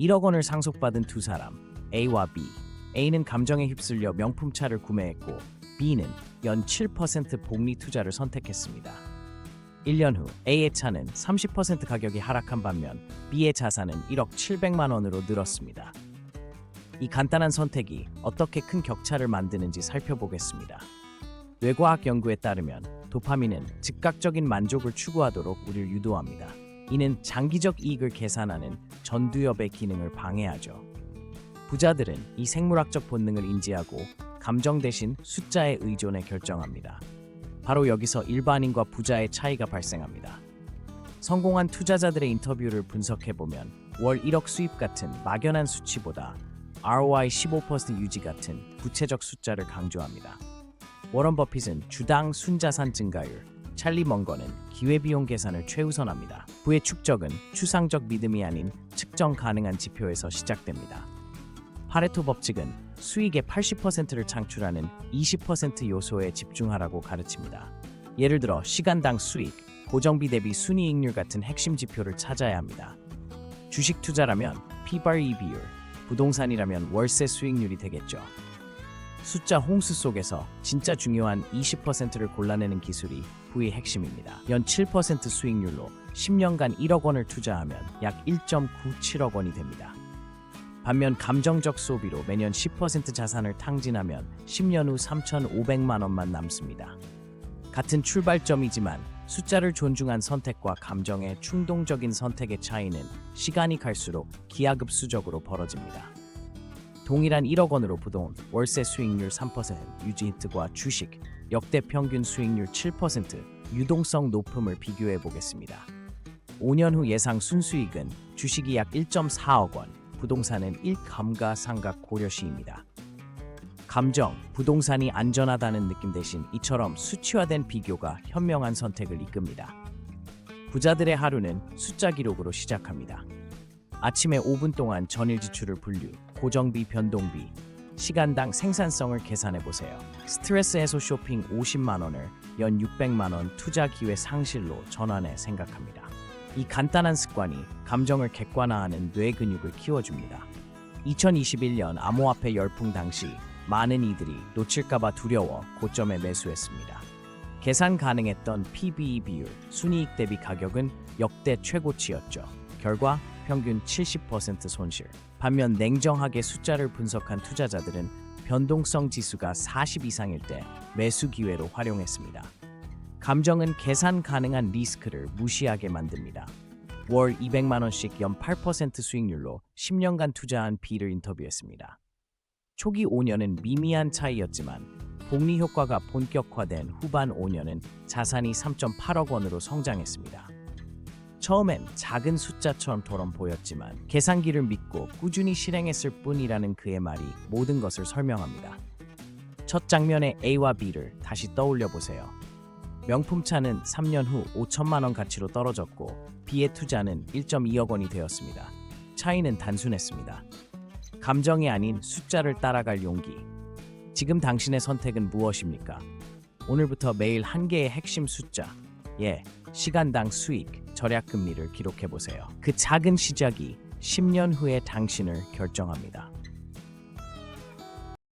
1억 원을 상속받은 두 사람 A와 B. A는 감정에 휩쓸려 명품차를 구매했고 B는 연 7% 복리 투자를 선택했습니다. 1년 후 A의 차는 30% 가격이 하락한 반면 B의 자산은 1억 700만 원으로 늘었습니다. 이 간단한 선택이 어떻게 큰 격차를 만드는지 살펴보겠습니다. 뇌과학 연구에 따르면 도파민은 즉각적인 만족을 추구하도록 우리를 유도합니다. 이는 장기적 이익을 계산하는 전두엽의 기능을 방해하죠. 부자들은 이 생물학적 본능을 인지하고 감정 대신 숫자에 의존해 결정합니다. 바로 여기서 일반인과 부자의 차이가 발생합니다. 성공한 투자자들의 인터뷰를 분석해 보면 월 1억 수입 같은 막연한 수치보다 ROI 15% 유지 같은 구체적 숫자를 강조합니다. 워런 버핏은 주당 순자산 증가율, 찰리 먼거는 기회비용 계산을 최우선합니다. 부의 축적은 추상적 믿음이 아닌 측정 가능한 지표에서 시작됩니다. 파레토 법칙은 수익의 80%를 창출하는 20% 요소에 집중하라고 가르칩니다. 예를 들어 시간당 수익, 고정비 대비 순이익률 같은 핵심 지표를 찾아야 합니다. 주식 투자라면 P/E 비율, 부동산이라면 월세 수익률이 되겠죠. 숫자 홍수 속에서 진짜 중요한 20%를 골라내는 기술이 부의 핵심입니다. 연 7% 수익률로 10년간 1억 원을 투자하면 약 1.97억 원이 됩니다. 반면 감정적 소비로 매년 10% 자산을 탕진하면 10년 후 3,500만 원만 남습니다. 같은 출발점이지만 숫자를 존중한 선택과 감정의 충동적인 선택의 차이는 시간이 갈수록 기하급수적으로 벌어집니다. 동일한 1억 원으로 부동 월세 수익률 3% 유지 히트과 주식 역대 평균 수익률 7% 유동성 높음을 비교해 보겠습니다. 5년 후 예상 순수익은 주식이 약 1.4억 원, 부동산은 1 감가 상각 고려시입니다. 감정, 부동산이 안전하다는 느낌 대신 이처럼 수치화된 비교가 현명한 선택을 이끕니다. 부자들의 하루는 숫자 기록으로 시작합니다. 아침에 5분 동안 전일 지출을 분류, 고정비, 변동비, 시간당 생산성을 계산해 보세요. 스트레스 해소 쇼핑 50만 원을 연 600만 원 투자 기회 상실로 전환해 생각합니다. 이 간단한 습관이 감정을 객관화하는 뇌 근육을 키워줍니다. 2021년 암호화폐 열풍 당시 많은 이들이 놓칠까봐 두려워 고점에 매수했습니다. 계산 가능했던 PBE 비율, 순이익 대비 가격은 역대 최고치였죠. 결과 평균 70% 손실. 반면 냉정하게 숫자를 분석한 투자자들은 변동성 지수가 40 이상일 때 매수 기회로 활용했습니다. 감정은 계산 가능한 리스크를 무시하게 만듭니다. 월 200만 원씩 연 8% 수익률로 10년간 투자한 B를 인터뷰했습니다. 초기 5년은 미미한 차이였지만 복리 효과가 본격화된 후반 5년은 자산이 3.8억 원으로 성장했습니다. 처음엔 작은 숫자처럼 보였지만 계산기를 믿고 꾸준히 실행했을 뿐이라는 그의 말이 모든 것을 설명합니다. 첫 장면의 A와 B를 다시 떠올려 보세요. 명품차는 3년 후 5천만 원 가치로 떨어졌고 B의 투자는 1.2억 원이 되었습니다. 차이는 단순했습니다. 감정이 아닌 숫자를 따라갈 용기. 지금 당신의 선택은 무엇입니까? 오늘부터 매일 한 개의 핵심 숫자, 예, 시간당 수익, 절약 금리를 기록해 보세요. 그 작은 시작이 10년 후의 당신을 결정합니다.